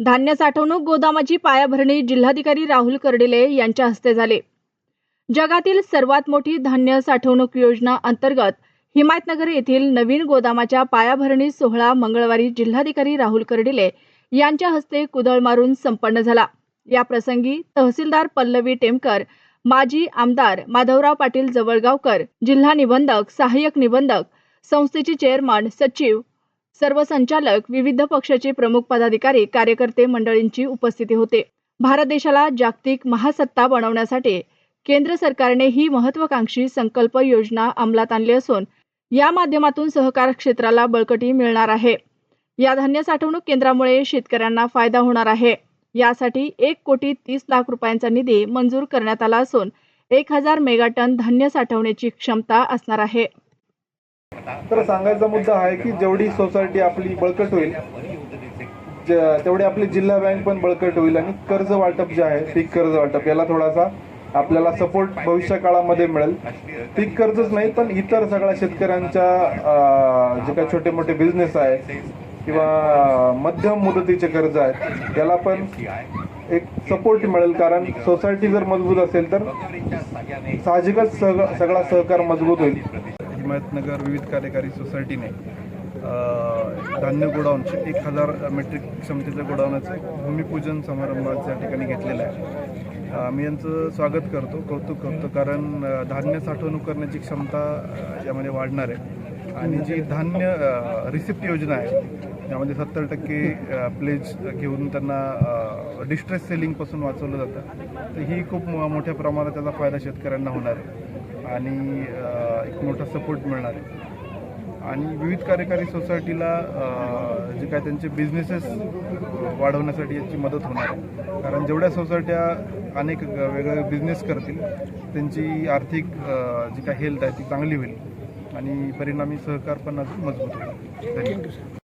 धान्य साठवणूक गोदामाची पायाभरणी जिल्हाधिकारी राहुल कर्डिले यांच्या हस्ते झाले. जगातील सर्वात मोठी धान्य साठवणूक योजना अंतर्गत हिमायतनगर येथील नवीन गोदामाच्या पायाभरणी सोहळा मंगळवारी जिल्हाधिकारी राहुल कर्डिले यांच्या हस्ते कुदळ मारून संपन्न झाला. या प्रसंगी तहसीलदार पल्लवी टेमकर माजी आमदार माधवराव पाटील जवळगावकर जिल्हा निबंधक सहाय्यक निबंधक संस्थेचे चेअरमन सचिव सर्व संचालक विविध पक्षाचे प्रमुख पदाधिकारी कार्यकर्ते मंडळींची उपस्थिती होते. भारत देशाला जागतिक महासत्ता बनवण्यासाठी केंद्र सरकारने ही महत्वाकांक्षी संकल्प योजना अंमलात आणली असून या माध्यमातून सहकार क्षेत्राला बळकटी मिळणार आहे. या धान्य साठवणूक केंद्रामुळे शेतकऱ्यांना फायदा होणार आहे. यासाठी एक कोटी तीस लाख रुपयांचा निधी मंजूर करण्यात आला असून एक हजार मेगाटन धान्य साठवण्याची क्षमता असणार आहे. तर सांगायचा मुद्दा आहे की जेवढी सोसायटी आपली बळकट होईल तेवढी आपली जिल्हा बँक पण बळकट होईल आणि कर्ज वाटप जे आहे पीक कर्ज वाटप याला थोडासा आपल्याला सपोर्ट भविष्य काळामध्ये मिळेल. पीक कर्जच नाही पण इतर सगळ्या शेतकऱ्यांच्या जे काही छोटे मोठे बिझनेस आहेत किंवा मध्यम मुदतीचे कर्ज आहेत याला पण एक सपोर्ट मिळेल. कारण सोसायटी जर मजबूत असेल तर साहजिकच सगळा सहकार मजबूत होईल. हिमायतनगर विविध कार्यकारी सोसायटीने धान्य गोडाऊनचे एक हजार मेट्रिक क्षमतेच्या गोडाऊनाचं भूमिपूजन समारंभात या ठिकाणी घेतलेलं आहे. आम्ही यांचं स्वागत करतो कौतुक करतो कारण धान्य साठवणूक करण्याची क्षमता यामध्ये वाढणार आहे. आणि जी धान्य रिसिप्ट योजना आहे यामध्ये सत्तर टक्के प्लेज घेऊन त्यांना डिस्ट्रेस सेलिंगपासून वाचवलं जातं. तर ही खूप मो- मोठ्या प्रमाणात त्याचा फायदा शेतकऱ्यांना होणार आहे. आणि एक मोठा सपोर्ट मिळणार आहे. आणि विविध कार्यकारी सोसायटीला जे काय त्यांचे बिझनेसेस वाढवण्यासाठी याची मदत होणार आहे. कारण जेवढ्या सोसायट्या अनेक वेगवेगळे बिझनेस करतील त्यांची आर्थिक जी काय हेल्थ आहे ती चांगली होईल. आणि परिणामी सहकार पण अजून मजबूत होईल.